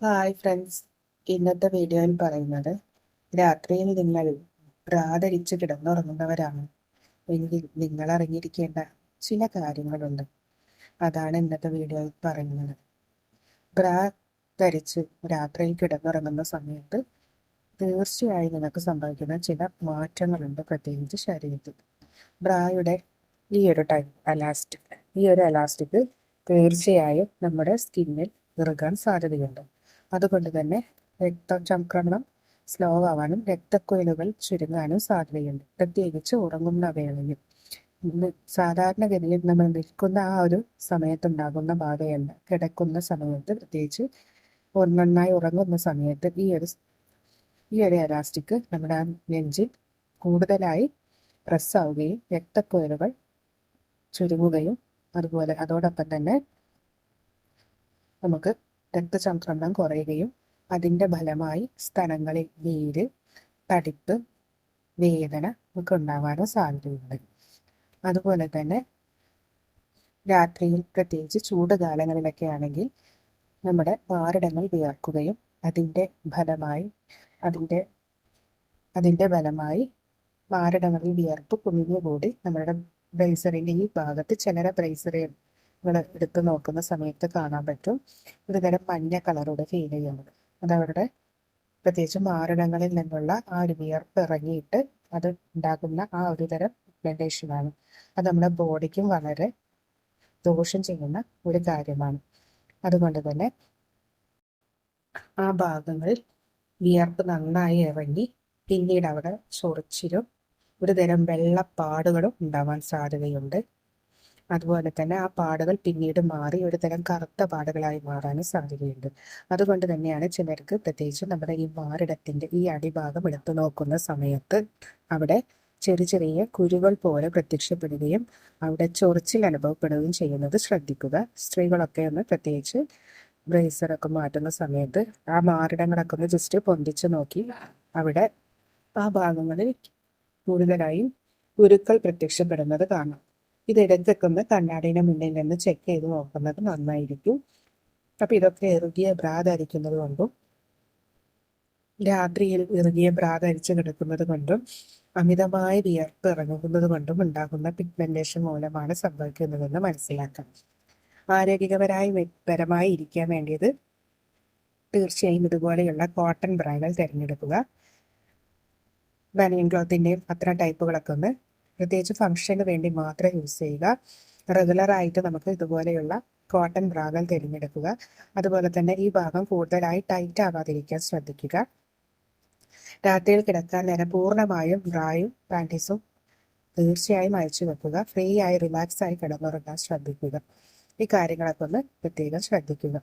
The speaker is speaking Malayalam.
ഹായ് ഫ്രണ്ട്സ് ഇന്നത്തെ വീഡിയോയിൽ പറയുന്നത് രാത്രിയിൽ നിങ്ങൾ പ്രാതരിച്ച് കിടന്നുറങ്ങുന്നവരാണ്. എങ്കിൽ നിങ്ങൾ അറിഞ്ഞിരിക്കേണ്ട ചില കാര്യങ്ങളുണ്ട്. അതാണ് ഇന്നത്തെ വീഡിയോയിൽ പറയുന്നത്. പ്രാ ധരിച്ച് രാത്രിയിൽ കിടന്നുറങ്ങുന്ന സമയത്ത് തീർച്ചയായും നിങ്ങൾക്ക് സംഭവിക്കുന്ന ചില മാറ്റങ്ങളുണ്ട് പ്രത്യേകിച്ച് ശരീരത്തിൽ. ബ്രായുടെ ഈ ഒരു ടൈപ്പ് അലാസ്റ്റിക് ഈ ഒരു അലാസ്റ്റിക് തീർച്ചയായും നമ്മുടെ സ്കിന്നിൽ ഇറുകാൻ സാധ്യതയുണ്ട്. അതുകൊണ്ട് തന്നെ രക്തം രക്തചംക്രമണം സ്ലോ ആവാനും രക്തക്കുഴലുകൾ ചുരുങ്ങാനും സാധ്യതയുണ്ട്. പ്രത്യേകിച്ച് ഉറങ്ങുന്ന വേളയിൽ. സാധാരണഗതിയിൽ നമ്മൾ നിൽക്കുന്ന ആ ഒരു സമയത്തുണ്ടാകുന്ന ബാധയല്ല. കിടക്കുന്ന സമയത്ത് പ്രത്യേകിച്ച് നന്നായി ഉറങ്ങുന്ന സമയത്ത് ഈ ഒരു ഈ ഒരു എലാസ്റ്റിക് നമ്മുടെ നെഞ്ചിൽ കൂടുതലായി പ്രസ് ആവുകയും രക്തക്കുഴലുകൾ ചുരുങ്ങുകയും അതുപോലെ അതോടൊപ്പം തന്നെ നമുക്ക് രക്തചംക്രമണം കുറയുകയും അതിന്റെ ഫലമായി സ്ഥലങ്ങളിൽ നീര് തടിപ്പ് വേദന ഒക്കെ ഉണ്ടാവാനും സാധ്യതയുണ്ട്. അതുപോലെ തന്നെ രാത്രിയിൽ പ്രത്യേകിച്ച് ചൂട് കാലങ്ങളിലൊക്കെ ആണെങ്കിൽ നമ്മുടെ മാറിടങ്ങൾ വിയർക്കുകയും അതിന്റെ ഫലമായി അതിന്റെ അതിന്റെ ഫലമായി മാറിടങ്ങളിൽ വിയർപ്പ് കുമിഞ്ഞുകൂടി നമ്മുടെ ബ്രൈസറിന്റെ ഈ ഭാഗത്ത് ചിലരെ ബ്രേസറുകൾ എടുത്ത് നോക്കുന്ന സമയത്ത് കാണാൻ പറ്റും. ഒരു തരം മഞ്ഞ കളറോട് ഫീൽ ചെയ്യുന്നത്. അത് അവരുടെ പ്രത്യേകിച്ച് മാറിടങ്ങളിൽ നിന്നുള്ള ആ ഒരു വിയർപ്പ് ഇറങ്ങിയിട്ട് അത് ഉണ്ടാക്കുന്ന ആ ഒരു തരം പിഗ്മെന്റേഷനാണ് അത് നമ്മുടെ ബോഡിക്കും വളരെ ദോഷം ചെയ്യുന്ന ഒരു കാര്യമാണ്. അതുകൊണ്ട് തന്നെ ആ ഭാഗങ്ങളിൽ വിയർപ്പ് നന്നായി ഇറങ്ങി പിന്നീട് അവിടെ ചൊറിച്ചിലും ഒരു തരം വെള്ളപ്പാടുകളും ഉണ്ടാവാൻ സാധ്യതയുണ്ട്. അതുപോലെ തന്നെ ആ പാടുകൾ പിന്നീട് മാറി ഒരു തരം കറുത്ത പാടുകളായി മാറാനും സാധ്യതയുണ്ട്. അതുകൊണ്ട് തന്നെയാണ് ചിലർക്ക് പ്രത്യേകിച്ച് നമ്മുടെ ഈ മാറിടത്തിന്റെ ഈ അടിഭാഗം എടുത്തു നോക്കുന്ന സമയത്ത് അവിടെ ചെറിയ ചെറിയ കുരുകൾ പോലെ പ്രത്യക്ഷപ്പെടുകയും അവിടെ ചൊറിച്ചിൽ അനുഭവപ്പെടുകയും ചെയ്യുന്നത് ശ്രദ്ധിക്കുക. സ്ത്രീകളൊക്കെ ഒന്ന് പ്രത്യേകിച്ച് ബ്രേസറൊക്കെ മാറ്റുന്ന സമയത്ത് ആ മാറിടങ്ങളൊക്കെ ഒന്ന് ജസ്റ്റ് പൊന്തിച്ച് നോക്കി അവിടെ ആ ഭാഗങ്ങളിൽ കൂടുതലായും കുരുക്കൾ പ്രത്യക്ഷപ്പെടുന്നത് കാണാം. ഇത് ഇടയ്ക്കൊക്കെ ഒന്ന് കണ്ണാടിയുടെ മുന്നിൽ നിന്ന് ചെക്ക് ചെയ്ത് നോക്കുന്നത് നന്നായിരിക്കും. അപ്പൊ ഇതൊക്കെ ഇറുകിയ ബ്രാ ധരിക്കുന്നത് കൊണ്ടും രാത്രിയിൽ ഇറുകിയ ബ്രാ ധരിച്ച് കിടക്കുന്നത് കൊണ്ടും അമിതമായ വിയർപ്പ് ഇറങ്ങുന്നത് കൊണ്ടും ഉണ്ടാകുന്ന പിഗ്മെന്റേഷൻ മൂലമാണ് സംഭവിക്കുന്നതെന്ന് മനസ്സിലാക്കാം. ആരോഗ്യകരമായി പരമായി ഇരിക്കാൻ വേണ്ടിയത് തീർച്ചയായും ഇതുപോലെയുള്ള കോട്ടൺ ബ്രാകൾ തിരഞ്ഞെടുക്കുക. ബനിയൻ ക്ലോത്തിന്റെയും അത്ര ടൈപ്പുകളൊക്കെ ഒന്ന് പ്രത്യേകിച്ച് ഫംഗ്ഷന് വേണ്ടി മാത്രം യൂസ് ചെയ്യുക. റെഗുലർ ആയിട്ട് നമുക്ക് ഇതുപോലെയുള്ള കോട്ടൺ ബ്രാകൾ തിരഞ്ഞെടുക്കുക. അതുപോലെ തന്നെ ഈ ഭാഗം കൂടുതലായി ടൈറ്റ് ആവാതിരിക്കാൻ ശ്രദ്ധിക്കുക. രാത്രിയിൽ കിടക്കാൻ നേരം പൂർണമായും ബ്രായും പാന്റീസും തീർച്ചയായും അയച്ചു വെക്കുക. ഫ്രീ ആയി റിലാക്സ് ആയി കിടന്നുറങ്ങാൻ ശ്രദ്ധിക്കുക. ഈ കാര്യങ്ങളൊക്കെ ഒന്ന് പ്രത്യേകം ശ്രദ്ധിക്കുക.